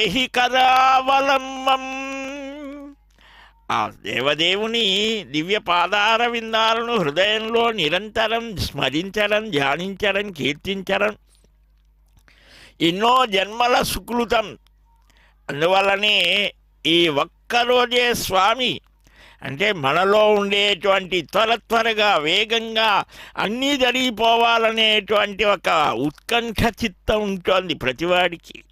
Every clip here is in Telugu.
దేహి కరావలంబం ఆ దేవదేవుని దివ్య పాదార విందాలను హృదయంలో నిరంతరం స్మరించడం ధ్యానించడం కీర్తించడం. ఎన్నో జన్మల సుకృతం. అందువల్లనే ఈ ఒక్కరోజే స్వామి అంటే మనలో ఉండేటువంటి త్వర త్వరగా వేగంగా అన్నీ జరిగిపోవాలనేటువంటి ఒక ఉత్కంఠ చిత్తం ఉంటుంది ప్రతివాడికి.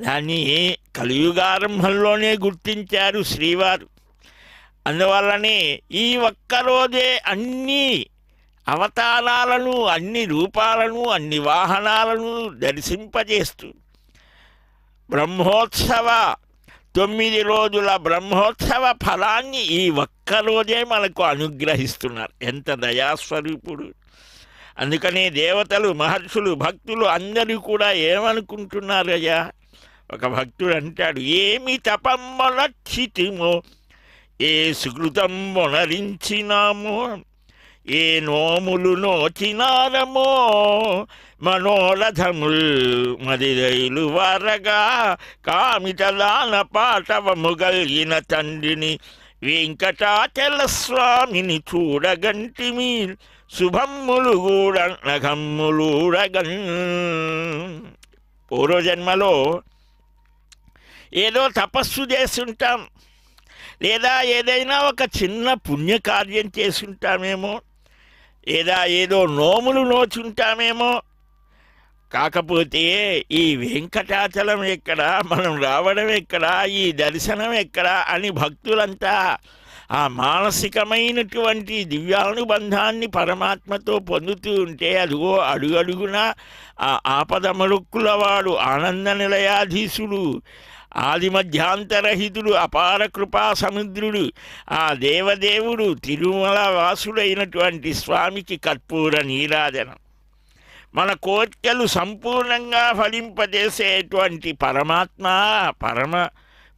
దాన్ని కలియుగారంభంలోనే గుర్తించారు శ్రీవారు. అందువల్లనే ఈ ఒక్కరోజే అన్ని అవతారాలను అన్ని రూపాలను అన్ని వాహనాలను దర్శింపజేస్తూ బ్రహ్మోత్సవ తొమ్మిది రోజుల బ్రహ్మోత్సవ ఫలాన్ని ఈ ఒక్కరోజే మనకు అనుగ్రహిస్తున్నారు. ఎంత దయాస్వరూపుడు. అందుకనే దేవతలు మహర్షులు భక్తులు అందరూ కూడా ఏమనుకుంటున్నారయ్యా? ఒక భక్తుడు అంటాడు ఏమి తపమ్మలక్షితిమో ఏ సుకృతం మొనరించినామో ఏ నోములు నోచినారమో? మనోరథముల్ మదిరైలు వారగా కామితదాన పాటవము గలిగిన తండ్రిని వెంకటాచల స్వామిని చూడగంటిమి శుభమ్ములు కూడా నగమ్ములూడగన్ పూర్వజన్మలో ఏదో తపస్సు చేస్తుంటాం. లేదా ఏదైనా ఒక చిన్న పుణ్యకార్యం చేసుంటామేమో లేదా ఏదో నోములు నోచుంటామేమో. కాకపోతే ఈ వెంకటాచలం ఎక్కడ మనం రావడం ఎక్కడ ఈ దర్శనం ఎక్కడ అని భక్తులంతా ఆ మానసికమైనటువంటి దివ్యానుబంధాన్ని పరమాత్మతో పొందుతూ ఉంటే అదిగో అడుగడుగున ఆ ఆపదమరుక్కుల వాడు ఆనంద నిలయాధీశుడు. ఆది మధ్యాంతరహితుడు అపార కృపా సముద్రుడు ఆ దేవదేవుడు తిరుమల వాసుడైనటువంటి స్వామికి కర్పూర నీరాజనం. మన కోర్కెలు సంపూర్ణంగా ఫలింపజేసేటువంటి పరమాత్మ పరమ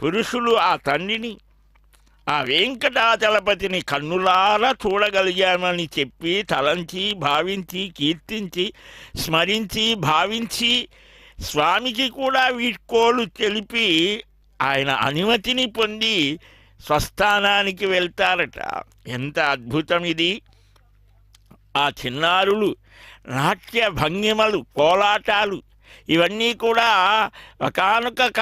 పురుషులు ఆ తండ్రిని ఆ వెంకటాచలపతిని కన్నులారా చూడగలిగామని చెప్పి తలంచి భావించి కీర్తించి స్మరించి భావించి స్వామికి కూడా వీడ్కోలు తెలిపి ఆయన అనుమతిని పొంది స్వస్థానానికి వెళ్తారట. ఎంత అద్భుతం ఇది. ఆ చిన్నారులు నాట్య భంగిమలు కోలాటాలు ఇవన్నీ కూడా ఒకనొక